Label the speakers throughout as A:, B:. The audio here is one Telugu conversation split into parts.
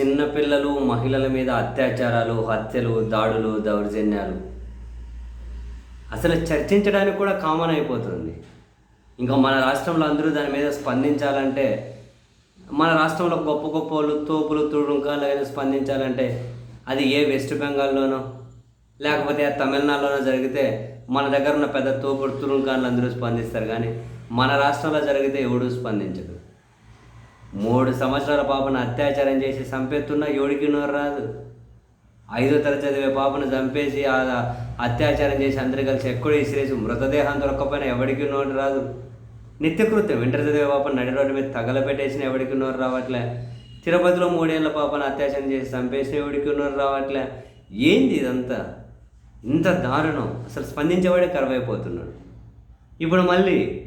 A: చిన్నపిల్లలు మహిళల మీద అత్యాచారాలు హత్యలు దాడులు దౌర్జన్యాలు. అసలు చర్చించడానికి కూడా కామన్ అయిపోతుంది. ఇంకా మన రాష్ట్రంలో అందరూ దాని మీద స్పందించాలంటే మన రాష్ట్రంలో గొప్ప గొప్ప వాళ్ళు తోపులు తుడుంకాలు స్పందించాలంటే అది ఏ వెస్ట్ బెంగాల్లోనో లేకపోతే ఆ తమిళనాడులోనో జరిగితే మన దగ్గర ఉన్న పెద్ద తోపుడు తురుంకాన్లు అందరూ స్పందిస్తారు. కానీ మన రాష్ట్రంలో జరిగితే ఎవడూ స్పందించదు మూడు సంవత్సరాల పాపను అత్యాచారం చేసి చంపేస్తున్న ఎవడికి నోరు రాదు. ఐదో తరగతి చదివే పాపను చంపేసి ఆ అత్యాచారం చేసి అందరు కలిసి ఎక్కడో ఇసిరేసి మృతదేహం దొరకకపోయినా ఎవడికి నోటు రాదు. నిత్యకృత్యం ఇంటర్ చదివే పాపను నడి రోడ్డు మీద తగలపెట్టేసిన ఎవడికి నోరు రావట్లే. తిరుపతిలో మూడేళ్ళ పాపను అత్యాచారం చేసి చంపేసిన ఎవడికి నోరు రావట్లే. ఏంది ఇదంతా? ఇంత దారుణం. అసలు స్పందించేవాడే కరువైపోతున్నాడు. ఇప్పుడు మళ్ళీ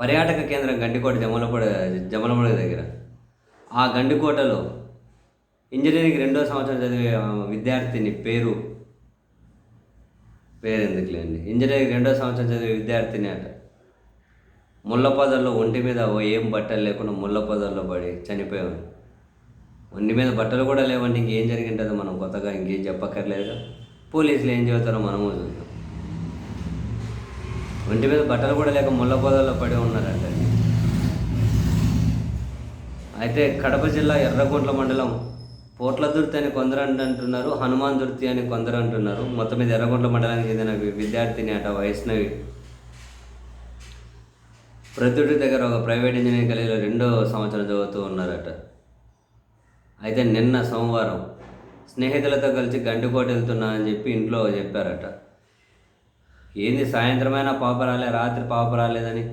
A: పర్యాటక కేంద్రం గండికోట జమలపూడ జమలమూడ దగ్గర. ఆ గండికోటలో ఇంజనీరింగ్ రెండో సంవత్సరం చదివే విద్యార్థిని పేరు పేరు ఎందుకులేండి ఇంజనీరింగ్ రెండో సంవత్సరం చదివే విద్యార్థిని అట. ముళ్ళ పొదల్లో ఒంటి మీద ఏం బట్టలు లేకుండా ముళ్ళ పొదల్లో పడి చనిపోయాం ఒంటి మీద బట్టలు కూడా లేవండి ఇంకేం జరిగింటుందో మనం కొత్తగా ఇంకేం చెప్పక్కర్లేదు పోలీసులు ఏం చెబుతారో మనము చూద్దాం. ఒంటి మీద బట్టలు కూడా లేక ముళ్ళ పొదల్లో పడి ఉన్నారంట. అయితే కడప జిల్లా ఎర్రగుంట్ల మండలం పోట్లదుర్తి అని కొందరు అంటున్నారు హనుమాన్ దుర్తి అని కొందరు అంటున్నారు. మొత్తం మీద ఎర్రగుంట్ల మండలానికి చెందిన విద్యార్థిని అట వైష్ణవి. ప్రొద్దుటి దగ్గర ఒక ప్రైవేట్ ఇంజనీరింగ్ కాలేజీలో రెండో సంవత్సరం చదువుతూ ఉన్నారట. అయితే నిన్న సోమవారం స్నేహితులతో కలిసి గండికోట వెళ్తున్నా అని చెప్పి ఇంట్లో చెప్పారట. ఏంది సాయంత్రమైనా పాప రాలే రాత్రి పాప రాలేదని?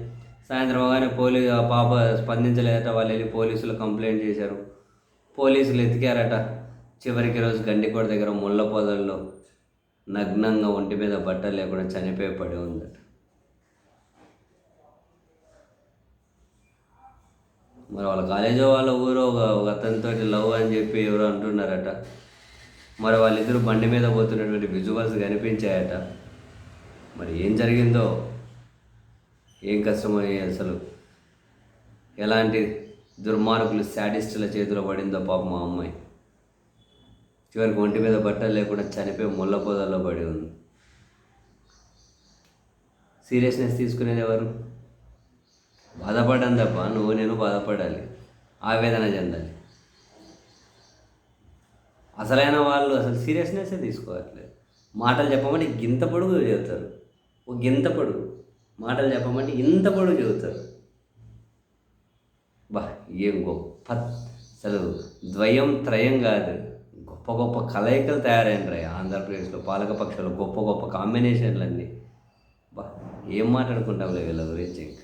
A: సాయంత్రం అవగానే పోలీ ఆ పాప స్పందించలేదట వాళ్ళు వెళ్ళి పోలీసులు కంప్లైంట్ చేశారు. పోలీసులు ఎతికారట చివరికి రోజు గండికోట దగ్గర ముళ్ళ పొదల్లో నగ్నంగా ఒంటి మీద బట్ట లేకుండా చనిపోయి పడి ఉందట. మరి వాళ్ళ కాలేజీ వాళ్ళ ఊరో ఒక ఒక అతనితో లవ్ అని చెప్పి ఎవరో అంటున్నారట. మరి వాళ్ళిద్దరు బండి మీద పోతున్నటువంటి విజువల్స్ కనిపించాయట. మరి ఏం జరిగిందో ఏం కష్టమో అసలు ఎలాంటి దుర్మార్గులు శాడిస్టుల చేతిలో పడిందో పాప మా అమ్మాయి. చివరికి ఒంటి మీద బట్టలు లేకుండా చనిపోయి ముళ్ళ పొదల్లో పడి ఉంది. సీరియస్నెస్ తీసుకునేది ఎవరు? బాధపడ్డాను తప్ప నువ్వు నేను బాధపడాలి ఆవేదన చెందాలి. అసలైన వాళ్ళు అసలు సీరియస్నెస్సే తీసుకోవట్లేదు. మాటలు చెప్పమని గింత పొడుగు చెబుతారు ఒక గింత పొడు మాటలు చెప్పమంటే ఇంత పొడుగు చెబుతారు. బా ఏం గొప్ప అసలు ద్వయం త్రయం కాదు. గొప్ప గొప్ప కలయికలు తయారైనరాయి ఆంధ్రప్రదేశ్లో. పాలకపక్షాలు గొప్ప గొప్ప కాంబినేషన్లన్నీ బా ఏం మాట్లాడుకుంటావులే వీళ్ళ గురించి ఇంకా?